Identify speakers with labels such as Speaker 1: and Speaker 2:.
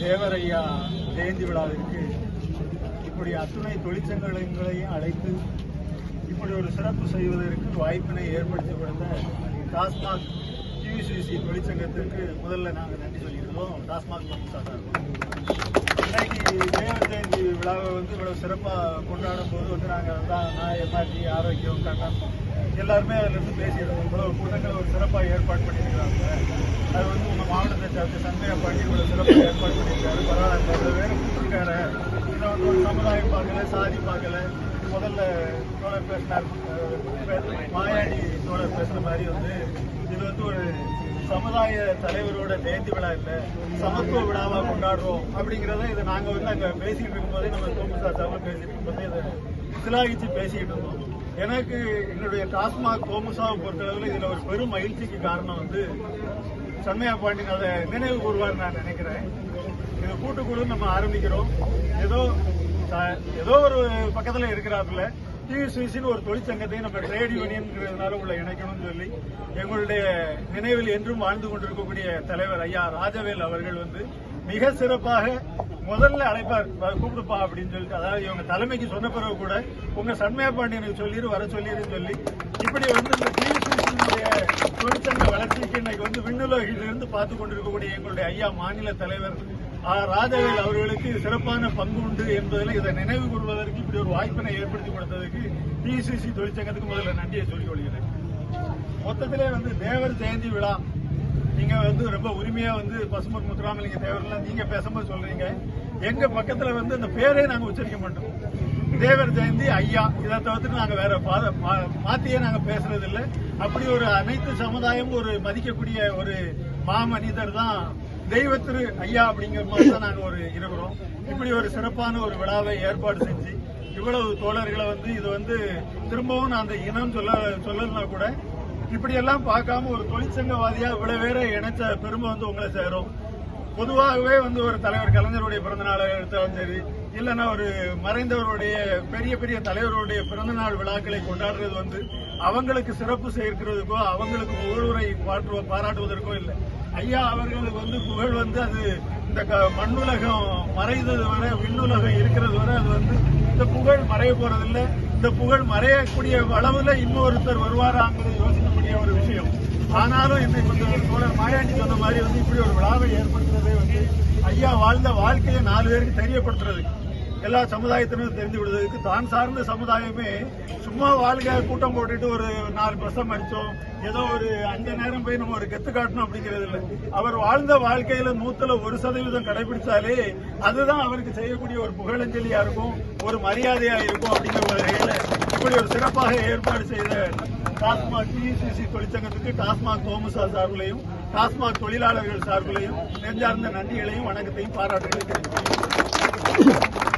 Speaker 1: தேவரையா ஜெயந்தி விழாவிற்கு இப்படி அத்துணை தொழிற்சங்கங்களையும் அழைத்து இப்படி ஒரு சிறப்பு செய்வதற்கு வாய்ப்பினை ஏற்படுத்தி கொடுத்த டாஸ்மாக் டிவிசிசி தொழிற்சங்கத்திற்கு முதல்ல நாங்கள் நன்றி சொல்லியிருக்கிறோம். டாஸ்மாக் இன்னைக்கு தேவர் ஜெயந்தி விழாவை வந்து இவ்வளவு சிறப்பாக கொண்டாடும் போது வந்து நாங்கள் தான் நான் எம்ஆர்டி ஆரோக்கியம் கண்ணன் எல்லாருமே அதுல இருந்து பேசியிருக்கோம் இவ்வளவு கூட்டங்கள் ஒரு சிறப்பாக ஏற்பாடு பண்ணியிருக்காங்க அது வந்து உங்க மாவட்டத்தை சேர்த்து சந்தைய பண்ணி இவ்வளவு சிறப்பாக ஏற்பாடு பண்ணியிருக்காரு. பரவாயில்ல அது வேற கூட்டிருக்காரு இதை வந்து ஒரு சமுதாயம் பார்க்கல சாதி பார்க்கல. முதல்ல தோழர் பேசினார். மாயாடி தோழர் பேசுகிற மாதிரி வந்து இது வந்து ஒரு சமுதாய தலைவரோட ஜெயந்தி விழா இல்லை சமத்துவ விழாவா கொண்டாடுறோம் அப்படிங்கிறத இதை நாங்க வந்து அங்க இருக்கும் இருக்கும்போதே நம்ம தோமுசா சார்பாக பேசிட்டு இருக்கும்போதே இதை சிலாகிச்சு பேசிக்கிட்டு இருந்தோம். எனக்கு என்னுடைய டாஸ்மாக் கோமுசாவை பொறுத்தளவில் இதில் ஒரு பெரும் மகிழ்ச்சிக்கு காரணம் வந்து சண்மையா பாண்டியன் அதை நினைவு கூறுவார் நான் நினைக்கிறேன். இது கூட்டுக்குழு நம்ம ஆரம்பிக்கிறோம். ஏதோ ஏதோ ஒரு பக்கத்தில் இருக்கிறாப்புல டிவிசிசின்னு ஒரு தொழிற்சங்கத்தையும் நம்ம ட்ரேட் யூனியன்ங்கிறதுனால உள்ள இணைக்கணும்னு சொல்லி எங்களுடைய நினைவில் என்றும் வாழ்ந்து கொண்டிருக்கக்கூடிய தலைவர் ஐயா ராஜவேல் அவர்கள் வந்து மிக சிறப்பாக முதல்ல அழைப்பார் கூப்பிடுப்பா அப்படின்னு சொல்லிட்டு அதாவது இவங்க தலைமைக்கு சொன்ன பிறகு கூட உங்க சண்மையா பாண்டியனுக்கு சொல்லிடு வர சொல்லிடுன்னு சொல்லி இப்படி வந்து இந்த டிவிசிசியினுடைய தொழிற்சங்க வளர்ச்சிக்கு இன்னைக்கு வந்து விண்ணுலகிலிருந்து பார்த்து கொண்டிருக்கக்கூடிய எங்களுடைய ஐயா மாநில தலைவர் ராஜவேல் அவர்களுக்கு சிறப்பான பங்கு உண்டு என்பதில் இதை நினைவு கூறுவதற்கு இப்படி ஒரு வாய்ப்பினை ஏற்படுத்தி கொடுத்ததுக்கு டிசிசி தொழிற்சங்கத்துக்கு முதல்ல நன்றியை சொல்லிக் கொள்கிறேன். மொத்தத்திலே வந்து தேவர் ஜெயந்தி விழா நீங்க வந்து ரொம்ப உரிமையா வந்து பசுமன் முத்துராமலிங்க தேவர்லாம் நீங்க பேசும்போது சொல்றீங்க. எங்க பக்கத்துல வந்து அந்த பேரே நாங்க உச்சரிக்க மாட்டோம். தேவர் ஜெயந்தி ஐயா இதை தவிர்த்து நாங்க வேற மாத்தியே நாங்க பேசுறது இல்லை அப்படி ஒரு அனைத்து சமுதாயமும் ஒரு மதிக்கக்கூடிய ஒரு மாமனிதர் தான் தெய்வத்திரு ஐயா அப்படிங்கிற மாதிரி தான் நாங்க ஒரு இருக்கிறோம். இப்படி ஒரு சிறப்பான ஒரு விழாவை ஏற்பாடு செஞ்சு இவ்வளவு தோழர்களை வந்து இது வந்து திரும்பவும் நான் அந்த இனம் சொல்ல சொல்லலைன்னா கூட இப்படியெல்லாம் பார்க்காம ஒரு தொழிற்சங்கவாதியா இவ்வளவு பேரை இணைச்ச பெருமை வந்து உங்களை சேரும். பொதுவாகவே வந்து ஒரு தலைவர் கலைஞருடைய பிறந்த நாளை எடுத்தாலும் சரி இல்லைன்னா ஒரு மறைந்தவருடைய பெரிய பெரிய தலைவருடைய பிறந்தநாள் விழாக்களை கொண்டாடுறது வந்து அவங்களுக்கு சிறப்பு சேர்க்கிறதுக்கோ அவங்களுக்கு புகழுரை பாற்று பாராட்டுவதற்கோ இல்லை. ஐயா அவர்களுக்கு வந்து புகழ் வந்து அது இந்த க- மண்ணுலகம் மறைந்தது வரை விண்ணுலகம் இருக்கிறது வரை அது வந்து இந்த புகழ் மறைய போறதில்லை. இந்த புகழ் மறையக்கூடிய அளவுல இன்னொருத்தர் வருவாராங்கிறது யோசிக்கக்கூடிய ஒரு விஷயம். ஆனாலும் இன்னைக்கு தோழர் மாயாண்டி சொன்ன மாதிரி வந்து இப்படி ஒரு விழாவை ஏற்படுத்துறதே வந்து ஐயா வாழ்ந்த வாழ்க்கையை நாலு பேருக்கு தெரியப்படுத்துறதுக்கு. எல்லா சமுதாயத்தினரும் தெரிஞ்சு விடுறதுக்கு தான் சார்ந்த சமுதாயமே சும்மா வாழ்க கூட்டம் போட்டுட்டு ஒரு நாலு பிரசம் அடிச்சோம் ஏதோ ஒரு அஞ்சு நேரம் போய் நம்ம ஒரு கெத்து காட்டணும் அப்படிங்கிறது இல்லை. அவர் வாழ்ந்த வாழ்க்கையில நூத்துல ஒரு சதவீதம் கடைபிடிச்சாலே அதுதான் அவருக்கு செய்யக்கூடிய ஒரு புகழஞ்சலியா இருக்கும் ஒரு மரியாதையா இருக்கும் அப்படிங்கிற வகையில இப்படி ஒரு சிறப்பாக ஏற்பாடு செய்த டாஸ்மாக் டிசிசி தொழிற்சங்கத்துக்கு டாஸ்மாக் தோமுசா சார்பிலையும் டாஸ்மாக் தொழிலாளர்கள் சார்பிலையும் நெஞ்சார்ந்த நன்றிகளையும் வணக்கத்தையும் பாராட்டுகளையும் தெரிவித்துக்